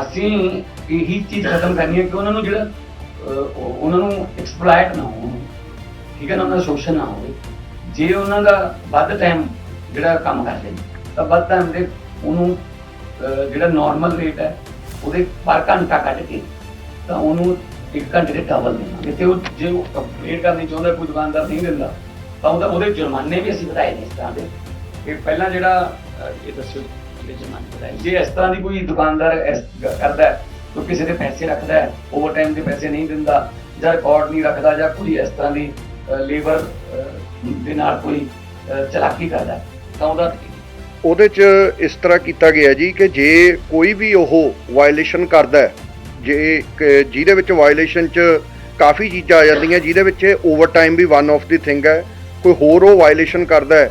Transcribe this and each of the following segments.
ਅਸੀਂ ਇਹੀ ਚੀਜ਼ ਖਤਮ ਕਰਨੀ ਹੈ ਕਿ ਉਹਨਾਂ ਨੂੰ ਜਿਹੜਾ ਉਹਨਾਂ ਨੂੰ ਐਕਸਪਲੋਇਟ ਨਾ ਹੋਣ, ਠੀਕ ਹੈ ਨਾ, ਉਹਨਾਂ ਦਾ ਸ਼ੋਸ਼ਣ ਨਾ ਹੋਵੇ। ਜੇ ਉਹਨਾਂ ਦਾ ਵੱਧ ਟਾਈਮ ਜਿਹੜਾ ਕੰਮ ਕਰਦੇ ਤਾਂ ਵੱਧ ਟਾਈਮ ਦੇ ਉਹਨੂੰ ਜਿਹੜਾ ਨਾਰਮਲ ਰੇਟ ਹੈ, ਉਹਦੇ ਪਰ ਘੰਟਾ ਕੱਢ ਕੇ ਤਾਂ ਉਹਨੂੰ ਇੱਕ ਘੰਟੇ ਦੇ ਡਬਲ ਦੇਣਾ ਤੇ ਉਹ ਜੇ ਉਹ ਕੰਪਲੀਟ ਕਰਨੀ ਚਾਹੁੰਦਾ, ਕੋਈ ਦੁਕਾਨਦਾਰ ਨਹੀਂ ਦਿੰਦਾ, ਤਾਂ ਉਹਦਾ ਉਹਦੇ ਜੁਰਮਾਨੇ ਵੀ ਅਸੀਂ ਵਧਾਏ ਨੇ ਇਸ ਤਰ੍ਹਾਂ ਦੇ। ਕਿ ਪਹਿਲਾਂ ਜਿਹੜਾ ਇਹ ਦੱਸੋ ਜੇ ਇਸ ਤਰ੍ਹਾਂ ਦੀ ਕੋਈ ਦੁਕਾਨਦਾਰ ਇਸ ਕਰਦਾ ਹੈ ਕੋਈ ਕਿਸੇ ਦੇ ਪੈਸੇ ਰੱਖਦਾ ਹੈ ਓਵਰ ਟਾਈਮ ਦੇ ਪੈਸੇ ਨਹੀਂ ਦਿੰਦਾ ਜਾਂ ਰਿਕਾਰਡ ਨਹੀਂ ਰੱਖਦਾ ਜਾਂ ਕੋਈ ਇਸ ਤਰ੍ਹਾਂ ਦੀ ਲੇਬਰ ਦੇ ਨਾਲ ਕੋਈ ਚਲਾਕੀ ਕਰਦਾ ਹੈ, ਤਾਂ ਉਹਦਾ ਉਹਦੇ 'ਚ ਇਸ ਤਰ੍ਹਾਂ ਕੀਤਾ ਗਿਆ ਜੀ ਕਿ ਜੇ ਕੋਈ ਵੀ ਉਹ ਵਾਇਲੇਸ਼ਨ ਕਰਦਾ ਹੈ, ਜੇ ਕ- ਜਿਹਦੇ ਵਿੱਚ ਵਾਇਲੇਸ਼ਨ 'ਚ ਕਾਫੀ ਚੀਜ਼ਾਂ ਆ ਜਾਂਦੀਆਂ ਜਿਹਦੇ ਵਿੱਚ ਓਵਰ ਟਾਈਮ ਵੀ ਵਨ ਆਫ ਦੀ ਥਿੰਗ ਹੈ ਕੋਈ ਹੋਰ ਉਹ ਵਾਇਲੇਸ਼ਨ ਕਰਦਾ ਹੈ,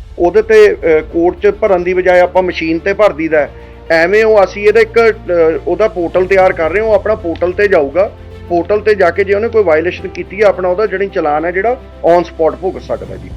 ਉਹਦੇ ਤੇ ਕੋਰਟ 'ਚ ਭਰਨ ਦੀ ਬਜਾਏ ਆਪਾਂ ਮਸ਼ੀਨ ਤੇ ਭਰ ਦਈਦਾ ਐਵੇਂ ਉਹ ਅਸੀਂ ਇਹਦਾ ਇੱਕ ਉਹਦਾ ਪੋਰਟਲ ਤਿਆਰ ਕਰ ਰਹੇ ਹਾਂ, ਉਹ ਆਪਣਾ ਪੋਰਟਲ ਤੇ ਜਾਊਗਾ। ਪੋਰਟਲ ਤੇ ਜਾ ਕੇ ਜੇ ਉਹਨੇ ਕੋਈ ਵਾਇਲੇਸ਼ਨ ਕੀਤੀ ਹੈ ਆਪਣਾ ਉਹਦਾ ਜਿਹੜੀ ਚਲਾਨ ਹੈ ਜਿਹੜਾ ਔਨ ਸਪੌਟ ਭੁਗਤ ਸਕਦਾ ਜੀ।